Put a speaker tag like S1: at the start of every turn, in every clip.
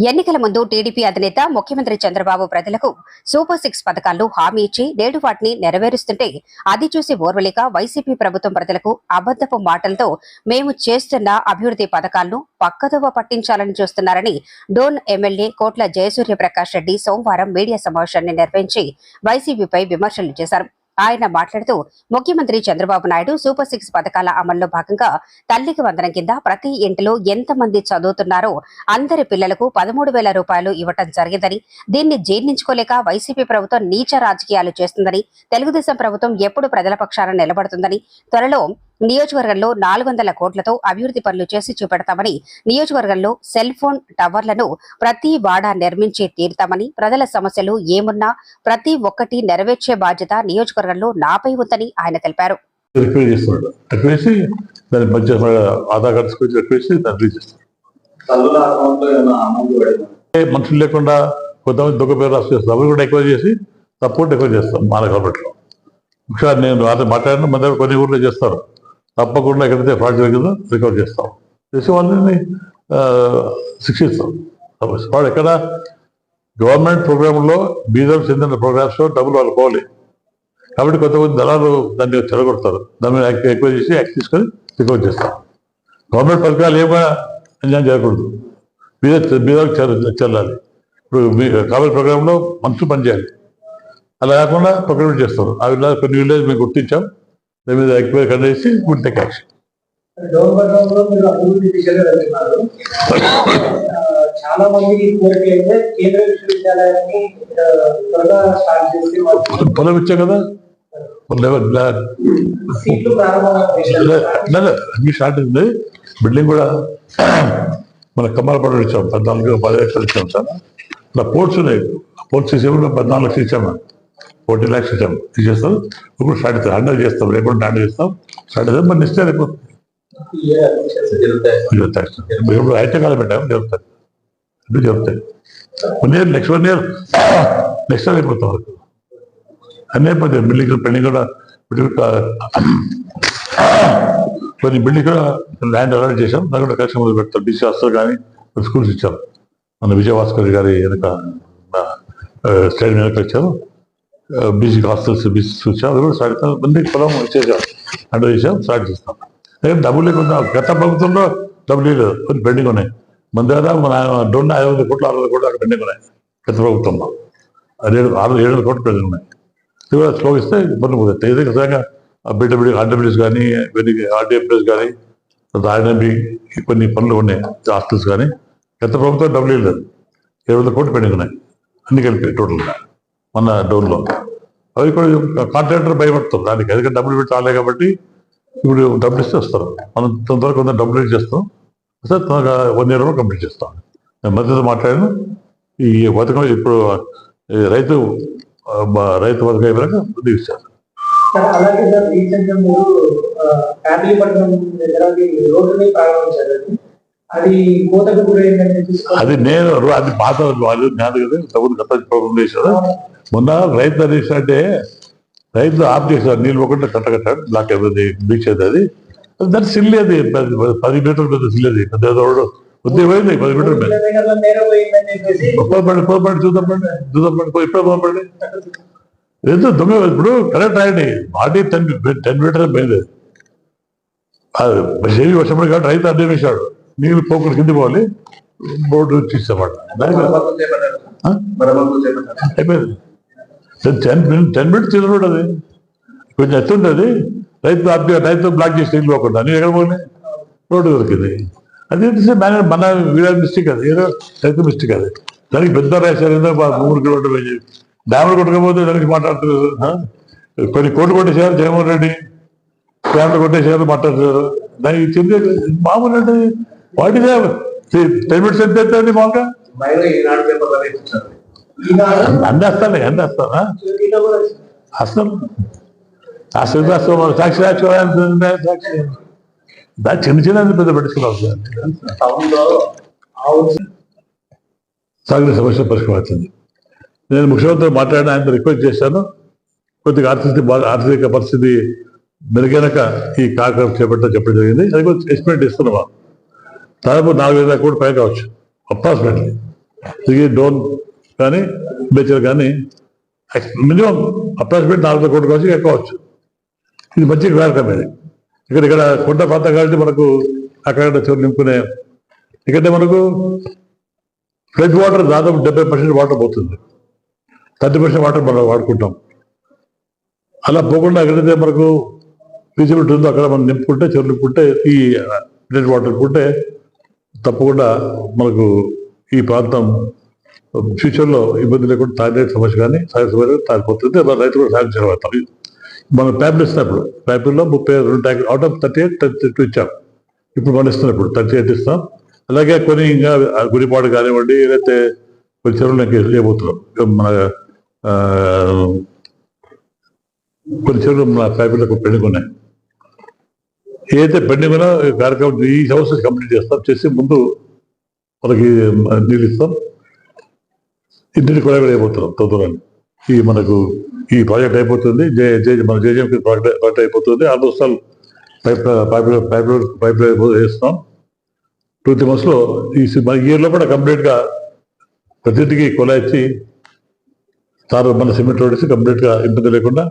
S1: ఎన్నికల ముందు టీడీపీ అధినేత ముఖ్యమంత్రి చంద్రబాబు ప్రజలకు సూపర్ సిక్స్ పథకాలను హామీ ఇచ్చి నేడు వాటిని నెరవేరుస్తుంటే అది చూసి ఓర్వలేక వైసీపీ ప్రభుత్వం ప్రజలకు అబద్దపు మాటలతో మేము చేస్తున్న అభివృద్ధి పథకాలను పక్కదోవ పట్టించాలని చూస్తున్నారని డోన్ ఎమ్మెల్యే కోట్ల జయసూర్య ప్రకాష్ రెడ్డి సోమవారం మీడియా సమావేశాన్ని నిర్వహించి వైసీపీపై విమర్శలు చేశారు. ఆయన మాట్లాడుతూ ముఖ్యమంత్రి చంద్రబాబు నాయుడు సూపర్ సిక్స్ పథకాల అమల్లో భాగంగా తల్లికి వందనం కింద ప్రతి ఇంటిలో ఎంతమంది చదువుతున్నారో అందరి పిల్లలకు పదమూడు వేల రూపాయలు ఇవ్వటం జరిగిందని దీన్ని జీర్ణించుకోలేక వైసీపీ ప్రభుత్వం నీచ రాజకీయాలు చేస్తుందని తెలుగుదేశం ప్రభుత్వం ఎప్పుడు ప్రజల పక్షాన నిలబడుతుందని త్వరలో నియోజకవర్గంలో నాలుగు వందల కోట్లతో అభివృద్ధి పనులు చేసి చూపెడతామని నియోజకవర్గంలో సెల్ ఫోన్ టవర్లను ప్రతి వాడ నిర్మించి తీరుతామని ప్రజల సమస్యలు ఏమున్నా ప్రతి ఒక్కటి నెరవేర్చే బాధ్యత నియోజకవర్గంలో నాపై ఉందని ఆయన తెలిపారు.
S2: మనుషులు లేకుండా కొంతమంది దొంగ పేరు రాసి చేస్తాం అవి కూడా ఎక్కువ చేసి సపోర్ట్ ఎక్కువ చేస్తాం మన గవర్నమెంట్లో ముఖ్యంగా నేను అతను మాట్లాడిన మన దగ్గర కొన్ని ఊర్లో చేస్తారు. తప్పకుండా ఎక్కడైతే ఫ్రాడ్ జరిగిందో రికవర్ చేస్తాం. చేసి వాళ్ళని శిక్షిస్తాం. వాడు ఎక్కడ? గవర్నమెంట్ ప్రోగ్రాంలో బీదం చెందిన ప్రోగ్రామ్స్లో డబ్బులు వాళ్ళు పోవాలి కాబట్టి కొంతమంది దళాలు దాన్ని చెడగొడతారు. దాన్ని ఎక్కువ- చేసి యాక్ట్ తీసుకొని రికవర్ చేస్తాం. గవర్నమెంట్ పథకాలు ఏమైనా అన్యాయం చేయకూడదు మీద మీద చెల్లాలి ఇప్పుడు మీ ప్రోగ్రాంలో మనుషులు పనిచేయాలి. అలా కాకుండా ప్రొక్యూర్మెంట్ చేస్తారు. ఆ విలేజ్ కొన్ని విలేజ్ మేము గుర్తించాం. దాని మీద ఎంక్వైరీ కండక్ట్ చేసి గుడ్ టేక్ యాక్షన్
S3: చాలా మంది కోరిక అయితే కేంద్ర విశ్వవిద్యాలయాన్ని ఆ, త్వరగా స్టార్ట్ చేసి మాకు
S2: పొలం ఇచ్చాం కదా? అన్ని స్టార్ట్ అయింది. బిల్డింగ్ కూడా మన కమ్మలపడ ఇచ్చాం. పద్నాలుగు పది లక్షలు ఇచ్చాం సార్. ఇలా పోర్ట్స్ ఉన్నాయి. పోర్ట్స్ ఇచ్చి కూడా పద్నాలుగు లక్షలు ఇచ్చాము ఫోర్టీ ల్యాక్స్ ఇచ్చాం. ఇచ్చేస్తాం ఇప్పుడు స్టార్ట్ హ్యాండిల్ చేస్తాం. రేపు హ్యాండిల్ చేస్తాం. స్టార్ట్ మరి నెక్స్ట్ రేపు
S3: జరుగుతాయి.
S2: ఇప్పుడు అయితే కాలం పెట్టాము జరుగుతాయి. ఇప్పుడు జరుగుతాయి. One year next one year next year అయిపోతాం వరకు. అన్నీ అయిపోతాయి. బిల్డింగ్ పెండింగ్ కూడా కొన్ని బిల్డింగ్ కూడా ల్యాండ్ అలాట్ చేసాం దాని కూడా కలిసి మొదలు పెడతాం. డీసీ హాస్టల్ కానీ స్కూల్స్ ఇచ్చాం. మన విజయభాస్కర్ గారి వెనక స్టేట్ వెనక ఇచ్చారు బీచ్ హాస్టల్స్ బీచ్ ఇచ్చాం అది కూడా స్టార్ట్ మందికి పొలం ఇచ్చేసాం అంటే చేసాం స్టార్ట్ చేస్తాం ఏం డబ్బు లేకుండా గత ప్రభుత్వంలో డబ్బులు లేదు కొన్ని పెండింగ్ ఉన్నాయి. మన దగ్గర మన డొన్న ఐదు వందల కోట్లు ఆరు వందల కోట్లు అక్కడ పెండింగ్ ఉన్నాయి. గత ప్రభుత్వంలో. ఏడు ఆరు ఏడు వందల కోట్లు పెండింగ్ ఉన్నాయి. ఇది కూడా శ్లోకిస్తే ఇస్తే ఇబ్బంది పోతుంది. ఇది ఖచ్చితంగా బిడ్డబిడి ఆర్డబ్ల్యూస్ కానీ కొన్ని ఆర్డీఎఫ్ఎస్ కానీ ఆర్ఎన్బి కొన్ని పనులు ఉన్నాయి. హాస్టల్స్ కానీ. గత ప్రభుత్వం డబ్బులు లేదు ఏడు వందల కోట్లు పెండింగ్ ఉన్నాయి. అన్ని కలిపి టోటల్గా. మన డోన్లో అవి కూడా కాంట్రాక్టర్ భయపడతారు దానికి ఎందుకంటే డబ్బులు పెట్టి రాలే కాబట్టి ఇప్పుడు డబ్బులు ఇస్తే వస్తారు మనం తొందరగా కొంత డబ్బులు చేస్తాం. సార్ తొందరగా వన్ ఇయర్లో కంప్లీట్ చేస్తాం. నేను మధ్యలో మాట్లాడాను. ఈ పథకం ఇప్పుడు రైతు రైతు పథకం అయిపోయాక దిగిస్తారు
S3: అలాగే సార్ రీసెంట్గా మీరు ఫ్యామిలీ పట్టణం దగ్గర రోడ్డుని ప్రారంభించారండి అది
S2: అది నేను అది పాత వాళ్ళు కాదు కదా తగులు గత ప్రభుత్వం చేశారు. మొన్న రైతు అనేసి అంటే రైతులు ఆఫ్ చేశారు నీళ్ళు ఒకటి కట్ట కట్టాడు బ్లాక్ అయిపోయింది బీచ్ అయితే అది దాని సిల్లి అది పది- మీటర్ల పెద్ద సిల్లి అది పెద్ద పోయింది పది మీటర్ల మీద పోపండి పోపండి చూద్దాం పండి చూద్దాం పండి ఇప్పుడే పోపండి ఏదో దొంగ ఇప్పుడు కరెక్ట్ రాయండి మాటి టెన్ టెన్ మీటర్ పోయింది. చేయి వచ్చినప్పుడు కాబట్టి రైతు అడ్డం వేశాడు. నీళ్ళు పోకుండా కింద పోవాలి బోర్డు తీసేవాడు అయిపోయింది. టెన్ టెన్ మినిట్స్ తినడు అది. కొంచెం ఎత్తుంది అది రైతు రైతు బ్లాక్ చేసి నీళ్ళు పోకుండా. నేను ఎక్కడ పోయి రోడ్డు దొరికింది. అది మన మన వీడ మిస్టేక్ అది. ఏదో రైతు మిస్టేక్ అది. దానికి పెద్ద రాశారు ఏదో మూడు కిలోమీటర్ పోయి డ్యాములు కొట్టకపోతే దానికి మాట్లాడుతున్నారు? కొన్ని కోట్లు కొట్టేశారు జగన్మోహన్ రెడ్డి. డ్యాములు కొట్టేశారు మాట్లాడుతున్నారు. దానికి చెంది మామూలు అంటే వాటిదే టెన్ మినిట్స్ ఎంత అవుతుంది మామూలుగా అందేస్తాను అందేస్తానా అసలు? అసలు అసలు సాక్షి సాక్షి సాక్షి? దాని చిన్న చిన్న పెద్ద పెట్టుకుని
S3: టౌన్లో హౌస్
S2: సాగిన సమస్య పరిష్కరించింది. నేను ముఖ్యమంత్రి మాట్లాడిన ఆయన రిక్వెస్ట్ చేశాను. కొద్దిగా ఆర్థిక ఆర్థిక పరిస్థితి మెరుగైనక ఈ కార్యక్రమం చేపట్టడం చెప్పడం జరిగింది. అది కూడా ఎస్టిమేట్ ఇస్తున్నాం. దాదాపు నాలుగు వేల కోట్లు పైన కావచ్చు. అప్రాక్సిమేట్లీ తిరిగి డోన్ కానీ బేచర్ కానీ మినిమం అప్రాక్సిమేట్ నాలుగు కోట్లు కావచ్చు ఎక్కవచ్చు ఇది మంచి వేరకం ఇది. ఇక్కడ ఇక్కడ కొండ ప్రాంతం కాబట్టి మనకు అక్కడ చోటు నింపుకునే ఇక్కడ మనకు ఫ్లడ్ వాటర్ దాదాపు డెబ్బై పర్సెంట్ వాటర్ పోతుంది. థర్టీ పర్సెంట్ వాటర్ మనం వాడుకుంటాం. అలా పోకుండా ఎక్కడైతే మనకు ఫీజిబిలిటీ ఉందో అక్కడ మనం నింపుకుంటే చెరువు నింపుకుంటే ఈ ఫ్లడ్ వాటర్ నింపుకుంటే తప్పకుండా మనకు ఈ ప్రాంతం ఫ్యూచర్లో ఇబ్బంది లేకుండా తాగే సమస్య కానీ సాగే సమస్య తాగిపోతుంది. మన రైతు కూడా సాగు మనం ట్యాబ్లు ఇస్తున్నప్పుడు ట్యాబ్లో ముప్పై రెండు ట్యాంకులు out of thirty eight thirty two ఇచ్చాం. ఇప్పుడు మనం ఇస్తున్నప్పుడు థర్టీ ఎయిట్ ఇస్తాం. అలాగే కొన్ని ఇంకా గుడిపాడు కానివ్వండి లేకపోతే కొన్ని చెరువులు ఇంకా చేయబోతున్నాం మన కొన్ని చెరువులు మన ఫ్యామిలీలకు పెళ్ళికున్నాయి ఏదైతే పెండింగ్ ఉన్నా కార్యక్రమం ఈ సంవత్సరం కంప్లీట్ చేస్తాం చేసి ముందు మనకి నీళ్ళు ఇస్తాం. ఇంటిని కూడా అయిపోతున్నాం తొందరగా ఈ మనకు ఈ ప్రాజెక్ట్ అయిపోతుంది జే జే మన జేజేఎంకి ప్రాజెక్ట్ ప్రాజెక్ట్ అయిపోతుంది. ఆరు దోస్తాలు పైప్ పైప్ పైప్ పైప్ వేస్తున్నాం టూ త్రీ మంత్స్లో ఈ మన ఇయర్లో కూడా కంప్లీట్గా ప్రతింటికి కొల తారు మన సిమెంట్ రోడ్ కంప్లీట్గా ఇబ్బంది లేకుండా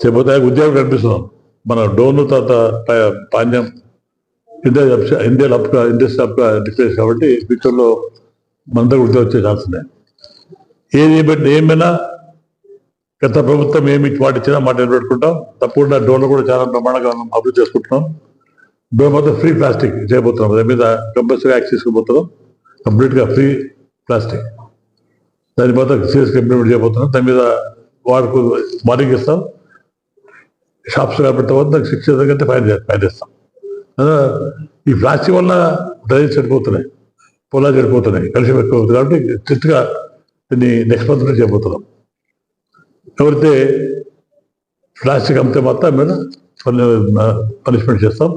S2: చేయబోతే ఉద్యోగం కనిపిస్తున్నాం మన డోన్ తర్వాత పాండ్యం ఇండియా ఇండియా అప్ ఇండస్ట్రీ అప్గా డిక్లేర్ కాబట్టి ఫ్యూచర్లో మనంతా గుర్తు వచ్చే ఛాన్స్ ఉన్నాయి. ఏది ఏమైనా ఏమైనా గత ప్రభుత్వం ఏమి మాట ఇచ్చినా మాట నిలబెట్టుకుంటాం. తప్పకుండా డోన్లో కూడా చాలా ప్రమాణంగా మనం అభివృద్ధి చేసుకుంటున్నాం. డోన్ మొత్తం ఫ్రీ ప్లాస్టిక్ చేయబోతున్నాం. దాని మీద కంపల్సరీ యాక్ట్ తీసుకుపోతున్నాం కంప్లీట్గా ఫ్రీ ప్లాస్టిక్. దాని మొత్తం సీరియస్గా ఇంప్లిమెంట్ చేయబోతున్నాం. దాని మీద వాడుకు మార్నింగ్ ఇస్తాం. షాప్స్ కాబట్టి సిక్స్ ఇయర్స్ కంటే ఫైన్ ఫైన్ చేస్తాం ఈ ప్లాస్టిక్ వల్ల డ్రైన్స్ చెడిపోతున్నాయి పొలాలు చెడిపోతున్నాయి కలిసి ఎక్కువ అవుతుంది కాబట్టి స్ట్రిక్ట్గా దీన్ని నెక్స్ట్ మంత్ నుంచి చేయబోతున్నాం. ఎవరైతే ప్లాస్టిక్ అమ్మితే మొత్తం మీద పనిష్మెంట్ చేస్తాం.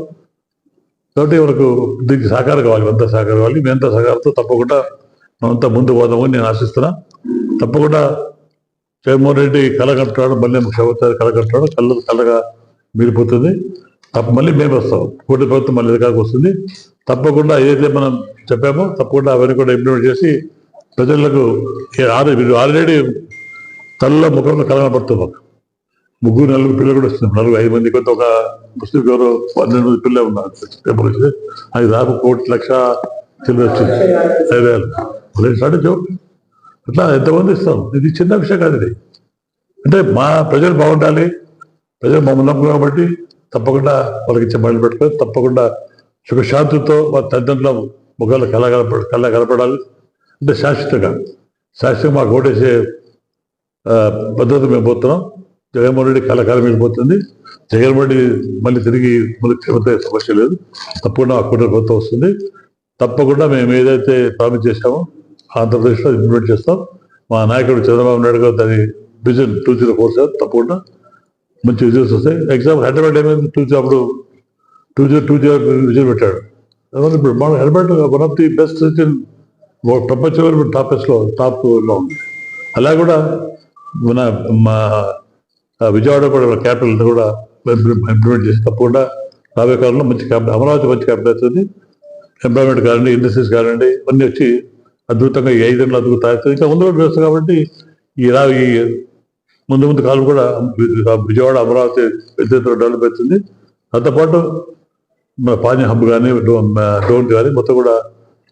S2: కాబట్టి మనకు దీనికి సహకారం కావాలి అంతా సహకారం కావాలి. మేమంతా సహకారంతో తప్పకుండా మనంతా ముందు పోదామని నేను ఆశిస్తున్నా. తప్పకుండా జగన్మోహన్ రెడ్డి కళ మళ్ళీ ముఖ్యమంత్రి కళ కళ్ళు కళ్ళగా మిగిలిపోతుంది. తప్ప మళ్ళీ మేము వస్తాం. కోటి ప్రభుత్వం మళ్ళీ అధికారికి వస్తుంది. తప్పకుండా ఏదైతే మనం చెప్పామో తప్పకుండా అవన్నీ కూడా ఇంప్లిమెంట్ చేసి ప్రజలకు ఆల్రెడీ తల్లలో ముఖంలో కలగబడుతుంది మాకు. ముగ్గురు నలుగురు పిల్లలు కూడా వస్తుంది నలుగురు ఐదు మంది కొంత ఒక ముస్లిం ఎవరో పన్నెండు మంది పిల్లలు ఉన్నారు. పేపర్ వచ్చింది అది దాదాపు కోటి లక్ష చిల్లర వచ్చింది. ఐదు వేలు. ఇట్లా ఎంతమంది ఇస్తాం ఇది చిన్న విషయం కాదు ఇది. అంటే మా ప్రజలు బాగుండాలి ప్రజలు మమ్మల్ని నమ్మకం కాబట్టి తప్పకుండా వాళ్ళకి ఇచ్చే బండ్లు పెట్టుకొని తప్పకుండా సుఖశాంతితో మా తల్లిదండ్రుల ముఖాలు కళ కలప కళ్ళ కలపడాలి. అంటే శాశ్వతంగా. శాశ్వతంగా మాకు ఓటేసే ఆ, భద్రత మేము పోతున్నాం. జగన్మోహన్ రెడ్డి కళకాలం వెళ్ళిపోతుంది జగన్మోహన్ రెడ్డి మళ్ళీ తిరిగి ముఖ్యమంత్రి సమస్య లేదు. తప్పకుండా ఆ కుటుంబ ప్రభుత్వం వస్తుంది. తప్పకుండా మేము ఏదైతే ప్రామిస్ చేశామో ఆంధ్రప్రదేశ్లో ఇంప్లిమెంట్ చేస్తాం. మా నాయకుడు చంద్రబాబు నాయుడు గారు దాని vision two zero four seven తప్పకుండా మంచి విజన్స్ వస్తాయి. ఎగ్జామ్ హైదరాబాద్ ఏమైంది? టూ అప్పుడు two zero two zero vision పెట్టాడు. ఇప్పుడు మన Hyderabad one of the best in ప్రపంచంలో టాప్లో టాప్లో ఉంది. అలా కూడా మన మా విజయవాడ కూడా క్యాపిటల్ కూడా ఇంప్లిమెంట్ చేసి తప్పకుండా రాబోయే కాలంలో మంచి క్యాపిటల్ అమరావతి మంచి క్యాపిటల్ అవుతుంది. ఎంప్లాయ్మెంట్ కానివ్వండి ఇండస్ట్రీస్ కానివ్వండి అన్నీ వచ్చి అద్భుతంగా ఈ ఐదేళ్ళు అద్భుతం ఇంకా ముందు కూడా వ్యవస్థ కాబట్టి ఇలా ఈ ముందు ముందు కాలం కూడా విజయవాడ అమరావతి పెద్ద ఎత్తున డెవలప్ అవుతుంది. దాంతోపాటు మన పానీ హబ్ కానీ డోన్ కానీ మొత్తం కూడా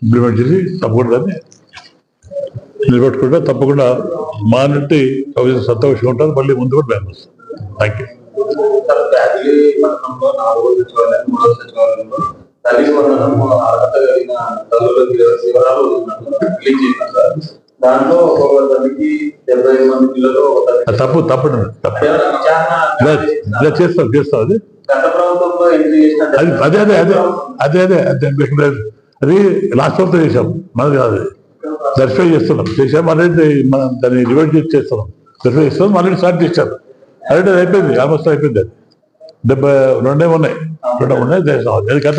S2: ఇంప్లిమెంట్ చేసి తప్పకుండా దాన్ని నిలబెట్టుకుంటే తప్పకుండా మా నుండి సంతోషంగా ఉంటారు మళ్ళీ ముందు కూడా మేము వస్తాం థ్యాంక్ యూ
S4: తల్లి వందనం అర్హత కలిగిన తల్లులకి వివరాలు రిలీజ్ చేశారు సార్. దాంట్లో తల్లికి డెబ్బై మంది పిల్లలు
S2: తప్పు తప్పు ఇలా చేస్తాం చేస్తాం అది.
S4: గత ప్రభుత్వంలో ఎంట్రీ చేసిన
S2: అది అదే అదే అదే అదే అదే అదే లాస్ట్ మంత్ చేసాం మనది కాదు వెరిఫై చేస్తున్నాం. చేసాం అనేది మనం దాన్ని చేసి చేస్తున్నాం. వెరిఫై చేస్తున్నాం మళ్ళీ స్టార్ట్ చేశాం అదే అయిపోయింది ఆల్మోస్ట్ అయిపోయింది అది. డెబ్బై రెండే ఉన్నాయి. రెండే ఉన్నాయి గత